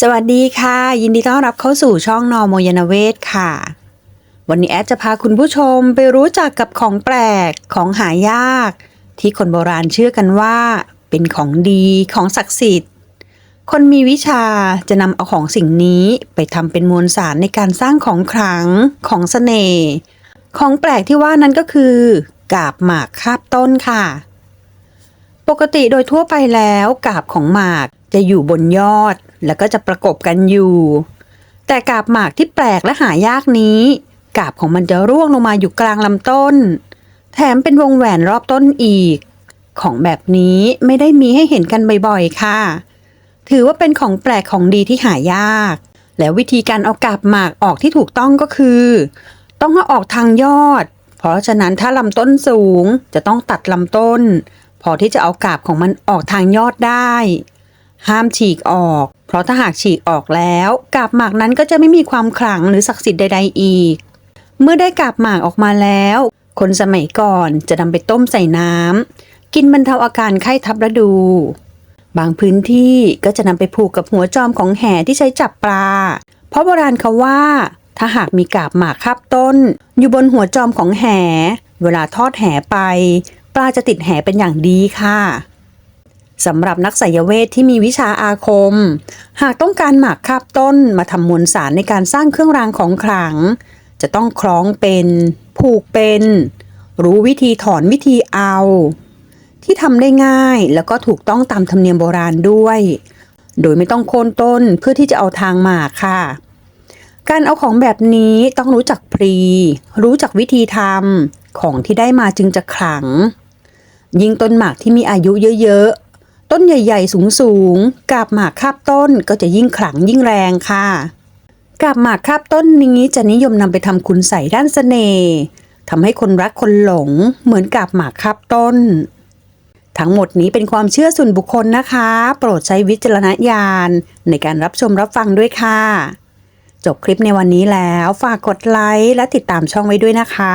สวัสดีค่ะ ยินดีต้อนรับเข้าสู่ช่องนอโมยนเวศค่ะ วันนี้แอดจะพาคุณผู้ชมไปรู้จักกับของแปลกของหายาก ที่คนโบราณเชื่อกันว่า เป็นของดีของศักดิ์สิทธิ์ คนมีวิชาจะนำเอาของสิ่งนี้ไปทำเป็นมวลสารในการสร้างของขลังของเสน่ห์ของแปลกที่ว่านั้นก็คือ กาบหมากคาบต้นค่ะ ปกติโดยทั่วไปแล้วกาบของหมากจะอยู่บนยอด แล้วก็จะประกบกันอยู่ แต่กาบหมากที่แปลกและหายากนี้ กาบของมันจะร่วงลงมาอยู่กลางลำต้น แถมเป็นวงแหวนรอบต้นอีก ของแบบนี้ไม่ได้มีให้เห็นกันบ่อยๆ ค่ะ ถือว่าเป็นของแปลกของดีที่หายาก แล้ววิธีการเอากาบหมากออกที่ถูกต้องก็คือ ต้องเอาออกทางยอด เพราะฉะนั้นถ้าลำต้นสูงจะต้องตัดลำต้น พอที่จะเอากาบของมันออกทางยอดได้ ห้ามฉีกออก เพราะถ้าหากฉีกออกแล้ว กาบหมากนั้นก็จะไม่มีความขลังหรือศักดิ์สิทธิ์ใด ๆ อีก เมื่อได้กาบหมากออกมาแล้ว คนสมัยก่อนจะนำไปต้มใส่น้ำกินบรรเทาอาการไข้ทับฤดู บางพื้นที่ก็จะนำไปผูกกับหัวจอมของแห่ที่ใช้จับปลา เพราะโบราณเขาว่าถ้าหากมีกาบหมากคาบต้น อยู่บนหัวจอมของแห่เวลาทอดแห่ไป ลาจะติดแห่เป็นอย่างดีค่ะสำหรับนักไสยเวทที่มีวิชาอาคม หากต้องการหมากคาบต้นมาทำมวลสารในการสร้างเครื่องรางของขลัง จะต้องคล้องเป็น ผูกเป็น รู้วิธีถอนวิธีเอา ที่ทำได้ง่ายแล้วก็ถูกต้องตามธรรมเนียมโบราณด้วย โดยไม่ต้องโค่นต้นเพื่อที่จะเอาทางหมากค่ะ การเอาของแบบนี้ต้องรู้จักพรี รู้จักวิธีทำของที่ได้มาจึงจะขลัง ยิ่งต้นหมากที่มีอายุเยอะๆ ต้นใหญ่ๆ สูงๆ กาบหมากคาบต้นก็จะยิ่งขลังยิ่งแรงค่ะ กาบหมากคาบต้นนี้จะนิยมนำไปทำคุณใส่ด้านเสน่ห์ทำให้คนรักคนหลงเหมือนกาบหมากคาบต้น ทั้งหมดนี้เป็นความเชื่อส่วนบุคคลนะคะ โปรดใช้วิจารณญาณในการรับชมรับฟังด้วยค่ะ จบคลิปในวันนี้แล้ว ฝากกดไลค์และติดตามช่องไว้ด้วยนะคะ